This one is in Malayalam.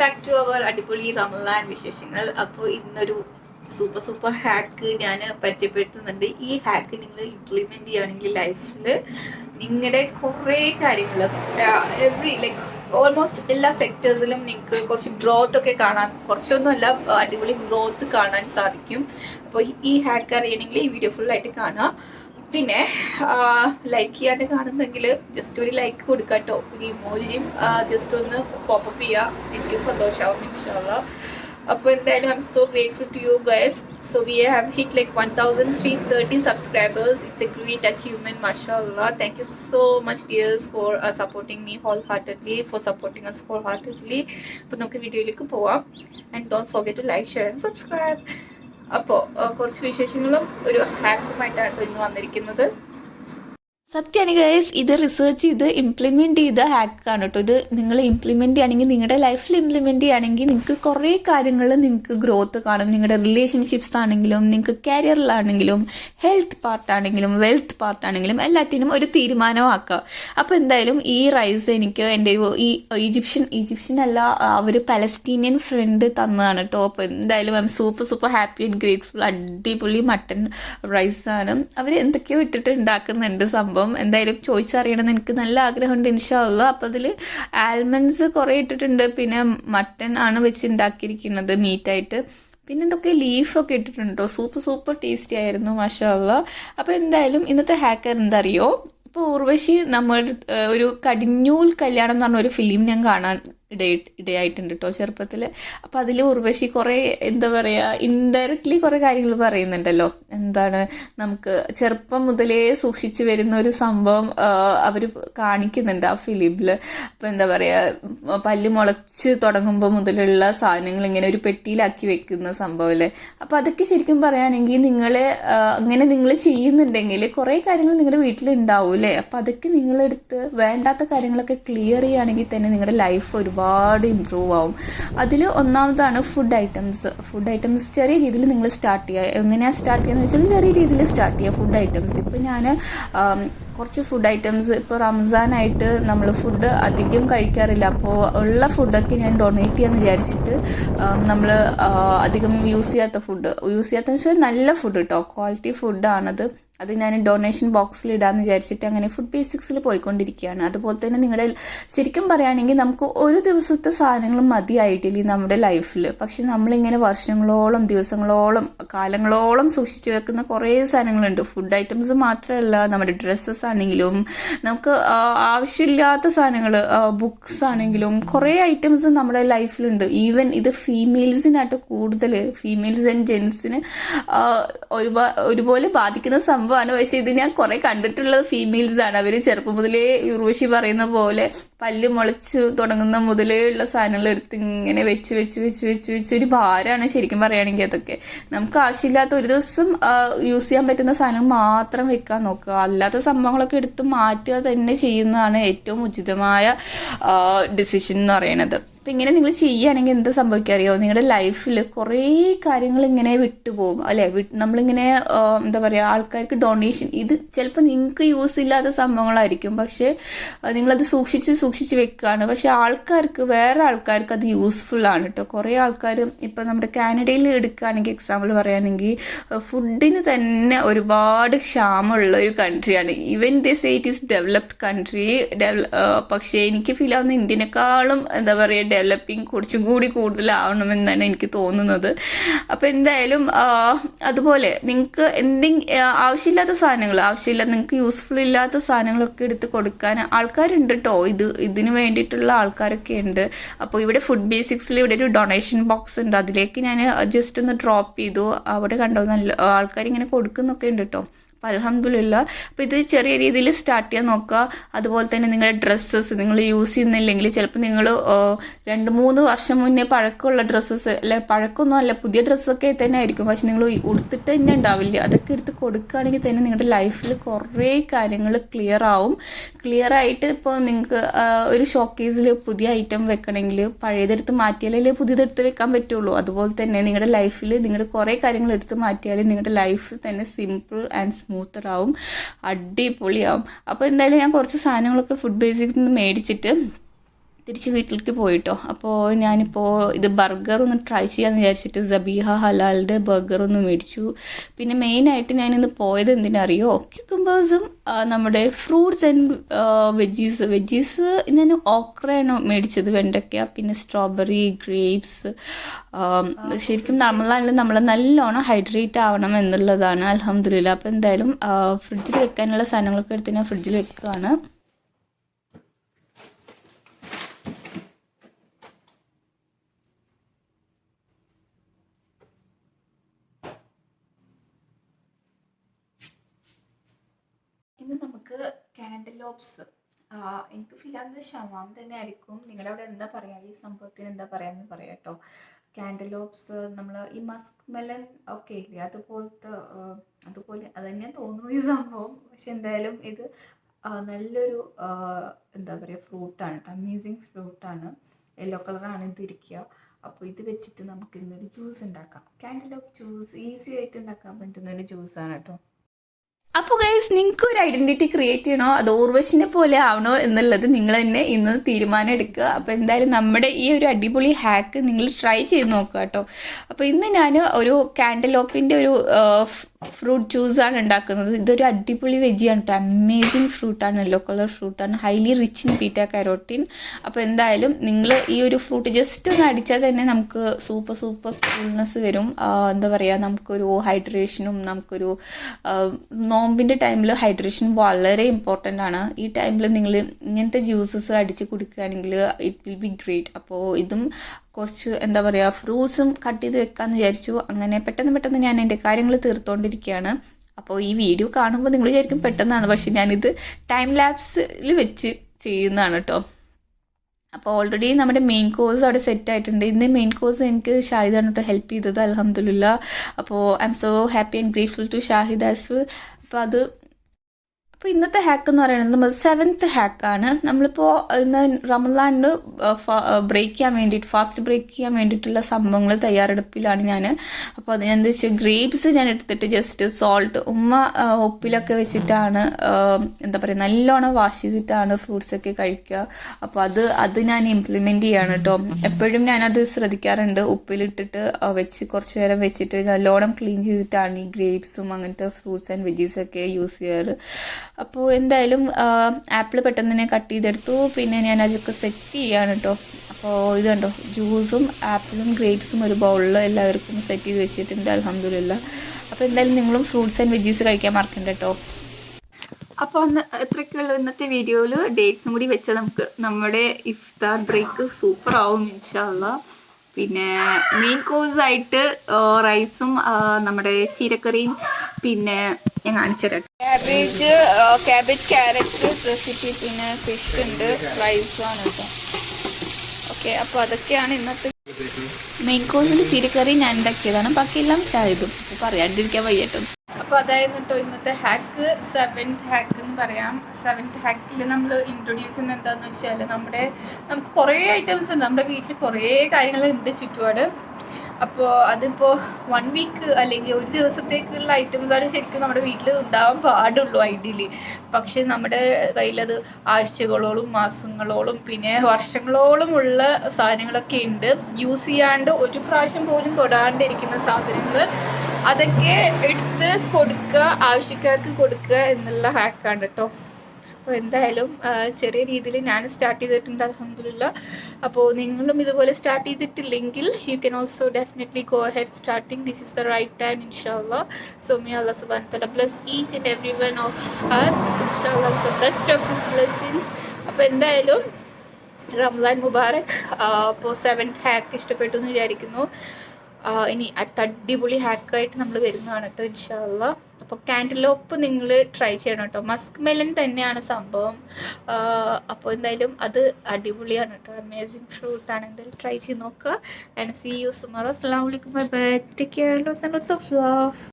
ബാക്ക് ടു അവർ അടിപൊളി റമലാൻ വിശേഷങ്ങൾ. അപ്പോൾ ഇന്നൊരു സൂപ്പർ സൂപ്പർ ഹാക്ക് ഞാൻ പരിചയപ്പെടുത്തുന്നുണ്ട്. ഈ ഹാക്ക് നിങ്ങൾ ഇംപ്ലിമെന്റ് ചെയ്യുകയാണെങ്കിൽ ലൈഫിൽ നിങ്ങളുടെ കുറേ കാര്യങ്ങൾ എവറി ലൈക്ക് ഓൾമോസ്റ്റ് എല്ലാ സെക്ടേഴ്സിലും നിങ്ങൾക്ക് കുറച്ച് ഗ്രോത്ത് ഒക്കെ കാണാൻ കുറച്ചൊന്നുമല്ല അടിപൊളി ഗ്രോത്ത് കാണാൻ സാധിക്കും. അപ്പോൾ ഈ ഹാക്ക് അറിയണമെങ്കിൽ ഈ വീഡിയോ ഫുള്ളായിട്ട് കാണാം. പിന്നെ ലൈക്ക് ചെയ്യാണ്ട് കാണുന്നെങ്കിൽ ജസ്റ്റ് ഒരു ലൈക്ക് കൊടുക്കുക കേട്ടോ ഒരു ഇമോജിയും ജസ്റ്റ് ഒന്ന് പോപ്പപ്പ് ചെയ്യുക എനിക്കും സന്തോഷമാവും ഇൻഷാല്ല അപ്പോൾ എന്തായാലും I'm so grateful to you guys so we have hit like one thousand three thirty subscribers it's a great achievement മഷാല്ല thank you so much dears for supporting me wholeheartedly for supporting us wholeheartedly അപ്പോൾ നമുക്ക് വീഡിയോയിലേക്ക് പോവാം. And don't forget to like share and subscribe അപ്പോൾ കുറച്ച് വിശേഷങ്ങളും ഒരു ഹാക്കുമായിട്ടാണ് ഇന്ന് വന്നിരിക്കുന്നത്. സത്യമാണ് ഗൈസ് ഇത് റിസർച്ച് ചെയ്ത് ഇംപ്ലിമെന്റ് ചെയ്ത ഹാക്കാണ് കേട്ടോ ഇത് നിങ്ങൾ ഇംപ്ലിമെന്റ് ചെയ്യുകയാണെങ്കിൽ നിങ്ങളുടെ ലൈഫിൽ ഇംപ്ലിമെന്റ് ചെയ്യുകയാണെങ്കിൽ നിങ്ങൾക്ക് കുറേ കാര്യങ്ങൾ നിങ്ങൾക്ക് ഗ്രോത്ത് കാണും. നിങ്ങളുടെ റിലേഷൻഷിപ്സ് ആണെങ്കിലും നിങ്ങൾക്ക് കരിയറിലാണെങ്കിലും ഹെൽത്ത് പാർട്ടാണെങ്കിലും വെൽത്ത് പാർട്ടാണെങ്കിലും എല്ലാത്തിനും ഒരു തീരുമാനമാക്കുക. അപ്പോൾ എന്തായാലും ഈ റൈസ് എനിക്ക് എന്റെ ഈ ഈജിപ്ഷ്യൻ ഈജിപ്ഷ്യൻ അല്ല അവർ പലസ്തീനിയൻ ഫ്രണ്ട് തന്നതാണ് കേട്ടോ അപ്പോൾ എന്തായാലും I'm super super happy and grateful അടിപൊളി മട്ടൻ റൈസാണ് അവർ എന്തൊക്കെയോ ഇട്ടിട്ട് ഉണ്ടാക്കുന്നുണ്ട് സംഭവം. എന്തായാലും ചോദിച്ചറിയണമെന്ന് എനിക്ക് നല്ല ആഗ്രഹമുണ്ട് ഇൻഷാല്ല അപ്പം അതിൽ ആൽമണ്ട്സ് കുറേ ഇട്ടിട്ടുണ്ട്. പിന്നെ മട്ടൻ ആണ് വെച്ച് ഉണ്ടാക്കിയിരിക്കുന്നത് മീറ്റായിട്ട്. പിന്നെ എന്തൊക്കെ ലീഫൊക്കെ ഇട്ടിട്ടുണ്ടോ സൂപ്പർ സൂപ്പർ ടേസ്റ്റി ആയിരുന്നു മാഷാല്ല അപ്പോൾ എന്തായാലും ഇന്നത്തെ ഹാക്കർ എന്തറിയോ? ഇപ്പോൾ ഉർവശി നമ്മൾ ഒരു കടിഞ്ഞൂൽ കല്യാണം എന്ന് പറഞ്ഞ ഒരു ഫിലിം ഞാൻ കാണാൻ ഇടയി ഇടയായിട്ടുണ്ട് കേട്ടോ ചെറുപ്പത്തിൽ അപ്പോൾ അതിൽ ഉർവശി കുറേ എന്താ പറയുക ഇൻഡയറക്റ്റ്ലി കുറേ കാര്യങ്ങൾ പറയുന്നുണ്ടല്ലോ. എന്താണ് നമുക്ക് ചെറുപ്പം മുതലേ സൂക്ഷിച്ചു വരുന്ന ഒരു സംഭവം അവർ കാണിക്കുന്നുണ്ട് ആ ഫിലിമിൽ അപ്പോൾ എന്താ പറയുക പല്ല് മുളച്ച് തുടങ്ങുമ്പോൾ മുതലുള്ള സാധനങ്ങൾ ഇങ്ങനെ ഒരു പെട്ടിയിലാക്കി വെക്കുന്ന സംഭവമല്ലേ അപ്പോൾ അതൊക്കെ ശരിക്കും പറയുകയാണെങ്കിൽ നിങ്ങൾ അങ്ങനെ നിങ്ങൾ ചെയ്യുന്നുണ്ടെങ്കിൽ കുറേ കാര്യങ്ങൾ നിങ്ങളുടെ വീട്ടിലുണ്ടാവും അല്ലേ അപ്പോൾ അതൊക്കെ നിങ്ങളെടുത്ത് വേണ്ടാത്ത കാര്യങ്ങളൊക്കെ ക്ലിയർ ചെയ്യുകയാണെങ്കിൽ തന്നെ നിങ്ങളുടെ ലൈഫ് ഒരുപാട് ഇമ്പ്രൂവ് ആവും. അതിൽ ഒന്നാമതാണ് ഫുഡ് ഐറ്റംസ് ഫുഡ് ഐറ്റംസ് ചെറിയ രീതിയിൽ നിങ്ങൾ സ്റ്റാർട്ട് ചെയ്യുക എങ്ങനെയാണ് സ്റ്റാർട്ട് ചെയ്യുന്നത് വെച്ചാൽ ചെറിയ രീതിയിൽ സ്റ്റാർട്ട് ചെയ്യുക ഫുഡ് ഐറ്റംസ് ഇപ്പോൾ ഞാൻ കുറച്ച് ഫുഡ് ഐറ്റംസ് ഇപ്പോൾ റംസാനായിട്ട് നമ്മൾ ഫുഡ് അധികം കഴിക്കാറില്ല. അപ്പോൾ ഉള്ള ഫുഡൊക്കെ ഞാൻ ഡൊണേറ്റ് ചെയ്യാമെന്ന് വിചാരിച്ചിട്ട് നമ്മൾ അധികം യൂസ് ചെയ്യാത്ത ഫുഡ് യൂസ് ചെയ്യാത്ത വെച്ചാൽ നല്ല ഫുഡ് കേട്ടോ ക്വാളിറ്റി ഫുഡാണത് അത് ഞാൻ ഡൊണേഷൻ ബോക്സിൽ ഇടാമെന്ന് വിചാരിച്ചിട്ട് അങ്ങനെ ഫുഡ് ബേസിക്സിൽ പോയിക്കൊണ്ടിരിക്കുകയാണ്. അതുപോലെ തന്നെ നിങ്ങളുടെ ശരിക്കും പറയുകയാണെങ്കിൽ നമുക്ക് ഒരു ദിവസത്തെ സാധനങ്ങൾ മതിയായിട്ടില്ല നമ്മുടെ ലൈഫിൽ പക്ഷെ നമ്മളിങ്ങനെ വർഷങ്ങളോളം ദിവസങ്ങളോളം കാലങ്ങളോളം സൂക്ഷിച്ചു വെക്കുന്ന കുറേ സാധനങ്ങളുണ്ട്. ഫുഡ് ഐറ്റംസ് മാത്രമല്ല നമ്മുടെ ഡ്രസ്സസ് ആണെങ്കിലും നമുക്ക് ആവശ്യമില്ലാത്ത സാധനങ്ങൾ ബുക്സ് ആണെങ്കിലും കുറേ ഐറ്റംസ് നമ്മുടെ ലൈഫിലുണ്ട് ഈവൻ ഇത് ഫീമെയിൽസിനായിട്ട് കൂടുതൽ ഫീമെയിൽസ് ആൻഡ് ജെൻസിന് ഒരുപാ ഒരുപോലെ ബാധിക്കുന്ന സംഭവമാണ്. പക്ഷെ ഇത് ഞാൻ കുറേ കണ്ടിട്ടുള്ളത് ഫീമെയിൽസ് ആണ്. അവർ ചെറുപ്പം മുതലേ ഉർവശി പറയുന്ന പോലെ പല്ല് മുളച്ച് തുടങ്ങുന്ന മുതലേ ഉള്ള സാധനങ്ങൾ എടുത്ത് ഇങ്ങനെ വെച്ച് വെച്ച് വെച്ച് വെച്ച് വെച്ച് ഒരു ഭാരമാണ് ശരിക്കും പറയുകയാണെങ്കിൽ അതൊക്കെ. നമുക്ക് ആവശ്യമില്ലാത്ത ഒരു ദിവസം യൂസ് ചെയ്യാൻ പറ്റുന്ന സാധനം മാത്രം വെക്കാൻ നോക്കുക. അല്ലാത്ത സംഭവങ്ങളൊക്കെ എടുത്ത് മാറ്റുക തന്നെ ചെയ്യുന്നതാണ് ഏറ്റവും ഉചിതമായ ഡിസിഷൻ എന്ന് പറയുന്നത്. അപ്പം ഇങ്ങനെ നിങ്ങൾ ചെയ്യുകയാണെങ്കിൽ എന്ത് സംഭവിക്കുക അറിയോ നിങ്ങളുടെ ലൈഫിൽ കുറേ കാര്യങ്ങൾ ഇങ്ങനെ വിട്ടുപോകും അല്ലേ? നമ്മളിങ്ങനെ എന്താ പറയുക ആൾക്കാർക്ക് ഡൊണേഷൻ ഇത് ചിലപ്പോൾ നിങ്ങൾക്ക് യൂസ് ഇല്ലാത്ത സംഭവങ്ങളായിരിക്കും. പക്ഷേ നിങ്ങളത് സൂക്ഷിച്ച് സൂക്ഷിച്ച് വെക്കുകയാണ്. പക്ഷേ ആൾക്കാർക്ക് വേറെ ആൾക്കാർക്ക് അത് യൂസ്ഫുൾ ആണ് കേട്ടോ കുറേ ആൾക്കാർ ഇപ്പം നമ്മുടെ കാനഡയിൽ എടുക്കുകയാണെങ്കിൽ എക്സാമ്പിൾ പറയുകയാണെങ്കിൽ ഫുഡിന് തന്നെ ഒരുപാട് ക്ഷാമമുള്ള ഒരു കൺട്രിയാണ് even this it is developed country പക്ഷേ എനിക്ക് ഫീൽ ആവുന്ന ഇന്ത്യനേക്കാളും എന്താ പറയുക ഡെവലപ്പിംഗ് കുറച്ചും കൂടി കൂടുതലാവണമെന്നാണ് എനിക്ക് തോന്നുന്നത്. അപ്പോൾ എന്തായാലും അതുപോലെ നിങ്ങൾക്ക് എന്തെങ്കിലും ആവശ്യമില്ലാത്ത സാധനങ്ങൾ ആവശ്യമില്ല നിങ്ങൾക്ക് യൂസ്ഫുൾ ഇല്ലാത്ത സാധനങ്ങളൊക്കെ എടുത്ത് കൊടുക്കാൻ ആൾക്കാരുണ്ട് കേട്ടോ ഇത് ഇതിന് വേണ്ടിയിട്ടുള്ള ആൾക്കാരൊക്കെ ഉണ്ട്. അപ്പോൾ ഇവിടെ ഫുഡ് ബേസിക്സിൽ ഇവിടെ ഒരു ഡൊണേഷൻ ബോക്സ് ഉണ്ട്. അതിലേക്ക് ഞാൻ ജസ്റ്റ് ഒന്ന് ഡ്രോപ്പ് ചെയ്തു. അവിടെ കണ്ടോ നല്ല ആൾക്കാർ ഇങ്ങനെ കൊടുക്കുന്നൊക്കെ ഉണ്ട് കേട്ടോ അപ്പോൾ അപ്പോൾ ഇത് ചെറിയ രീതിയിൽ സ്റ്റാർട്ട് ചെയ്യാൻ നോക്കുക. അതുപോലെ തന്നെ നിങ്ങളുടെ ഡ്രസ്സസ് നിങ്ങൾ യൂസ് ചെയ്യുന്നില്ലെങ്കിൽ ചിലപ്പോൾ നിങ്ങൾ രണ്ട് മൂന്ന് വർഷം മുന്നേ പഴക്കമുള്ള ഡ്രസ്സസ് അല്ലെ പഴക്കമൊന്നും അല്ല പുതിയ ഡ്രസ്സൊക്കെ തന്നെ ആയിരിക്കും. പക്ഷെ നിങ്ങൾ ഉടുത്തിട്ട് തന്നെ ഉണ്ടാവില്ല. അതൊക്കെ എടുത്ത് കൊടുക്കുകയാണെങ്കിൽ തന്നെ നിങ്ങളുടെ ലൈഫിൽ കുറേ കാര്യങ്ങൾ ക്ലിയർ ആവും. ക്ലിയർ ആയിട്ട് ഇപ്പോൾ നിങ്ങൾക്ക് ഒരു ഷോക്കേസിൽ പുതിയ ഐറ്റം വെക്കണമെങ്കിൽ പഴയതെടുത്ത് മാറ്റിയാലേ പുതിയതെടുത്ത് വെക്കാൻ പറ്റുള്ളൂ. അതുപോലെ തന്നെ നിങ്ങളുടെ ലൈഫിൽ നിങ്ങളുടെ കുറേ കാര്യങ്ങൾ എടുത്ത് മാറ്റിയാലേ നിങ്ങളുടെ ലൈഫ് തന്നെ സിമ്പിൾ ആൻഡ് സ്മൂത്തർ ആവും അടിപൊളിയാവും. അപ്പോൾ എന്തായാലും ഞാൻ കുറച്ച് സാധനങ്ങളൊക്കെ ഫുഡ് ബേസിക്സിൽ നിന്ന് മേടിച്ചിട്ട് തിരിച്ച് വീട്ടിലേക്ക് പോയിട്ടോ. അപ്പോൾ ഞാനിപ്പോൾ ഇത് ബർഗർ ഒന്ന് ട്രൈ ചെയ്യാമെന്ന് വിചാരിച്ചിട്ട് സബീഹ ഹലാലിന്റെ ബർഗർ ഒന്ന് മേടിച്ചു. പിന്നെ മെയിനായിട്ട് ഞാനിന്ന് പോയത് എന്തിനറിയോ? ക്യൂക്കുംബേഴ്സും നമ്മുടെ ഫ്രൂട്ട്സ് ആൻഡ് വെജീസ് വെജീസ് ഞാൻ ഓക്രയാണ് മേടിച്ചത് വെണ്ടയ്ക്ക പിന്നെ സ്ട്രോബെറി ഗ്രേപ്സ് ശരിക്കും നമ്മളാണെങ്കിലും നമ്മൾ നല്ലോണം ഹൈഡ്രേറ്റ് ആവണം എന്നുള്ളതാണ് അലഹമ്മദില്ല അപ്പോൾ എന്തായാലും ഫ്രിഡ്ജിൽ വെക്കാനുള്ള സാധനങ്ങളൊക്കെ എടുത്ത് ഞാൻ ഫ്രിഡ്ജിൽ വെക്കുകയാണ് ഇന്ന് നമുക്ക് കാൻഡലോപ്സ് എനിക്ക് ഫീൽ ആകുന്നത് ഷവാം തന്നെ ആയിരിക്കും നിങ്ങളുടെ അവിടെ എന്താ പറയുക ഈ സംഭവത്തിന് എന്താ പറയാന്ന് പറയാം കേട്ടോ. കാൻഡലോപ്സ് നമ്മൾ ഈ മസ്ക് മെലൻ ഒക്കെ ഇല്ലേ? അതുപോലത്തെ അതുപോലെ അത് തന്നെയാണ് തോന്നുന്നു ഈ സംഭവം. പക്ഷെ എന്തായാലും ഇത് നല്ലൊരു എന്താ പറയുക ഫ്രൂട്ടാണ് കേട്ടോ. അമേസിങ് ഫ്രൂട്ടാണ്. യെല്ലോ കളറാണ് ഇതിരിക്കുക അപ്പോൾ ഇത് വെച്ചിട്ട് നമുക്ക് ഇന്നൊരു ജ്യൂസ് ഉണ്ടാക്കാം. കാൻഡലോപ്പ് ജ്യൂസ് ഈസി ആയിട്ട് ഉണ്ടാക്കാൻ പറ്റുന്ന ഒരു ജ്യൂസാണ് കേട്ടോ. അപ്പോൾ ഗൈസ് നിങ്ങൾക്ക് ഒരു ഐഡന്റിറ്റി ക്രിയേറ്റ് ചെയ്യണോ? അത് ഓർവശിനെ പോലെ ആവണോ എന്നുള്ളത് നിങ്ങൾ തന്നെ ഇന്ന് തീരുമാനം എടുക്കുക. അപ്പോൾ എന്തായാലും നമ്മുടെ ഈ ഒരു അടിപൊളി ഹാക്ക് നിങ്ങൾ ട്രൈ ചെയ്ത് നോക്കുക കേട്ടോ. അപ്പോൾ ഇന്ന് ഞാൻ ഒരു കാൻഡലോപ്പിന്റെ ഒരു ഫ്രൂട്ട് ജ്യൂസാണ് ഉണ്ടാക്കുന്നത്. ഇതൊരു അടിപൊളി വെജിയാണ് കേട്ടോ അമേസിങ് ഫ്രൂട്ടാണ് യെല്ലോ കളർ ഫ്രൂട്ടാണ് highly rich in beta carotene അപ്പോൾ എന്തായാലും നിങ്ങൾ ഈ ഒരു ഫ്രൂട്ട് ജസ്റ്റ് ഒന്ന് അടിച്ചാൽ തന്നെ നമുക്ക് സൂപ്പർ സൂപ്പർ കൂൾനെസ് വരും. എന്താ പറയുക നമുക്കൊരു ഹൈഡ്രേഷനും നമുക്കൊരു നോമ്പിന്റെ ടൈമിൽ ഹൈഡ്രേഷൻ വളരെ ഇമ്പോർട്ടന്റ് ആണ്. ഈ ടൈമിൽ നിങ്ങൾ ഇങ്ങനത്തെ ജ്യൂസസ് അടിച്ച് കുടിക്കുകയാണെങ്കിൽ ഇറ്റ് വിൽ ബി ഗ്രേറ്റ് അപ്പോൾ ഇതും കുറച്ച് എന്താ പറയുക ഫ്രൂട്ട്സും കട്ട് ചെയ്ത് വെക്കാമെന്ന് വിചാരിച്ചു. അങ്ങനെ പെട്ടെന്ന് പെട്ടെന്ന് ഞാൻ എന്റെ കാര്യങ്ങൾ തീർത്തുകൊണ്ടിരിക്കുകയാണ് അപ്പോൾ ഈ വീഡിയോ കാണുമ്പോൾ നിങ്ങൾ വിചാരിക്കും പെട്ടെന്നാണ്. പക്ഷേ ഞാനിത് ടൈം ലാപ്സിൽ വെച്ച് ചെയ്യുന്നതാണ് കേട്ടോ അപ്പോൾ ഓൾറെഡി നമ്മുടെ മെയിൻ കോഴ്സ് അവിടെ സെറ്റ് ആയിട്ടുണ്ട്. ഇന്ന് മെയിൻ കോഴ്സ് എനിക്ക് ഷാഹിദാണ് കേട്ടോ ഹെൽപ്പ് ചെയ്തത് അലഹമ്മദില്ല അപ്പോൾ I'm so happy and grateful to Shahid as അപ്പോൾ അത് അപ്പോൾ ഇന്നത്തെ ഹാക്ക് എന്ന് പറയുന്നത് നമ്മൾ സെവൻത്ത് ഹാക്കാണ് നമ്മളിപ്പോൾ ഇന്ന് റമലാൻഡ് ബ്രേക്ക് ചെയ്യാൻ വേണ്ടിയിട്ട് ഫാസ്റ്റ് ബ്രേക്ക് ചെയ്യാൻ വേണ്ടിയിട്ടുള്ള സംഭവങ്ങൾ തയ്യാറെടുപ്പിലാണ് ഞാൻ അപ്പോൾ അത് എന്താ വെച്ചാൽ ഗ്രേപ്സ് ഞാൻ എടുത്തിട്ട് ജസ്റ്റ് സോൾട്ട് ഉമ്മ ഉപ്പിലൊക്കെ വെച്ചിട്ടാണ് എന്താ പറയുക നല്ലോണം വാഷ് ചെയ്തിട്ടാണ് ഫ്രൂട്ട്സ് ഒക്കെ കഴിക്കുക. അപ്പോൾ അത് അത് ഞാൻ ഇംപ്ലിമെന്റ് ചെയ്യാണ് കേട്ടോ എപ്പോഴും ഞാനത് ശ്രദ്ധിക്കാറുണ്ട്. ഉപ്പിലിട്ടിട്ട് വെച്ച് കുറച്ച് നേരം വെച്ചിട്ട് നല്ലോണം ക്ലീൻ ചെയ്തിട്ടാണ് ഈ ഗ്രേപ്സും അങ്ങനത്തെ ഫ്രൂട്ട്സ് ആൻഡ് വെജീസൊക്കെ യൂസ് ചെയ്യാറ്. അപ്പോൾ എന്തായാലും ആപ്പിൾ പെട്ടെന്ന് തന്നെ കട്ട് ചെയ്തെടുത്തു. പിന്നെ ഞാൻ അതൊക്കെ സെറ്റ് ചെയ്യാണ് കേട്ടോ അപ്പോൾ ഇത് കണ്ടോ? ജ്യൂസും ആപ്പിളും ഗ്രേപ്സും ഒരു ബൗളിൽ എല്ലാവർക്കും സെറ്റ് ചെയ്ത് വെച്ചിട്ടുണ്ട് അലഹമ്മദില്ല അപ്പോൾ എന്തായാലും നിങ്ങളും ഫ്രൂട്ട്സ് ആൻഡ് വെജീസ് കഴിക്കാൻ മറക്കണ്ട കേട്ടോ അപ്പോൾ അന്ന് എത്രയൊക്കെയുള്ള ഇന്നത്തെ വീഡിയോയിൽ ഡേറ്റ്സും കൂടി വെച്ചാൽ നമുക്ക് നമ്മുടെ ഇഫ്താർ ബ്രേക്ക് സൂപ്പർ ആവും ഇൻഷാല്ല പിന്നെ മെയിൻ കോഴ്സായിട്ട് റൈസും നമ്മുടെ ചീരക്കറിയും പിന്നെ ഞാൻ കാണിച്ചു തരാം. ക്യാബേജ് ക്യാബേജ് ക്യാരറ്റ് റെസിപ്പി പിന്നെ ഫിഷ് ഉണ്ട് ഫ്രൈസ് ആണ് ഓക്കെ അപ്പോൾ അതൊക്കെയാണ് ഇന്നത്തെ മെയിൻ കോഴ്സിൽ ചിരിക്കറി ഞാൻ ഉണ്ടാക്കിയതാണ്. ബാക്കിയെല്ലാം അപ്പോൾ പറയാണ്ടിരിക്കാൻ വയ്യട്ടും അപ്പോൾ അതായിരുന്നു കേട്ടോ ഇന്നത്തെ ഹാക്ക് സെവൻത് ഹാക്ക് എന്ന് പറയാം. സെവൻത് ഹാക്കിൽ നമ്മൾ ഇൻട്രൊഡ്യൂസ് ചെയ്യുന്നത് എന്താണെന്ന് വെച്ചാൽ നമ്മുടെ നമുക്ക് കുറേ ഐറ്റംസ് ഉണ്ട്. നമ്മുടെ വീട്ടിൽ കുറേ കാര്യങ്ങളുണ്ട് ചുറ്റുപാട്. അപ്പോൾ അതിപ്പോൾ വൺ വീക്ക് അല്ലെങ്കിൽ ഒരു ദിവസത്തേക്കുള്ള ഐറ്റംസ് ആണ് ശരിക്കും നമ്മുടെ വീട്ടിൽ ഉണ്ടാവാൻ പാടുള്ളൂ ഐഡിയലി പക്ഷെ നമ്മുടെ കയ്യിലത് ആഴ്ചകളോളം മാസങ്ങളോളം പിന്നെ വർഷങ്ങളോളം ഉള്ള സാധനങ്ങളൊക്കെ ഉണ്ട്. യൂസ് ചെയ്യാണ്ട് ഒരു പ്രാവശ്യം പോലും തൊടാണ്ടിരിക്കുന്ന സാധനങ്ങൾ അതൊക്കെ എടുത്ത് കൊടുക്കുക ആവശ്യക്കാർക്ക് കൊടുക്കുക എന്നുള്ള ഹാക്കാണ് കേട്ടോ അപ്പോൾ എന്തായാലും ചെറിയ രീതിയിൽ ഞാൻ സ്റ്റാർട്ട് ചെയ്തിട്ടുണ്ട് അലഹമില്ല അപ്പോൾ നിങ്ങളും ഇതുപോലെ സ്റ്റാർട്ട് ചെയ്തിട്ടില്ലെങ്കിൽ you can also definitely go head starting this is the right time ഇൻഷാല്ല സോ മി അല്ല സുബാൻ തല bless each and every one of us ഇൻഷാല്ല the best of his blessings അപ്പോൾ എന്തായാലും റംലാൻ മുബാറക് അപ്പോൾ സെവൻത് ഹാക്ക് ഇഷ്ടപ്പെട്ടു എന്ന് വിചാരിക്കുന്നു. ഇനി അടുത്ത അടിപൊളി ഹാക്കായിട്ട് നമ്മൾ വരുന്നതാണ് കേട്ടോ ഇൻഷാല്ല അപ്പോൾ കാൻഡിലോപ്പ് നിങ്ങൾ ട്രൈ ചെയ്യണം കേട്ടോ മസ്ക് മെലൻ തന്നെയാണ് സംഭവം. അപ്പോൾ എന്തായാലും അത് അടിപൊളിയാണ് കേട്ടോ അമേസിങ് ആണ്. എന്തായാലും ട്രൈ ചെയ്ത് നോക്കുക. ആൻഡ് സി യു സുമാറോ അസ്സാം വലൈക്കും bye bye take care lots and of love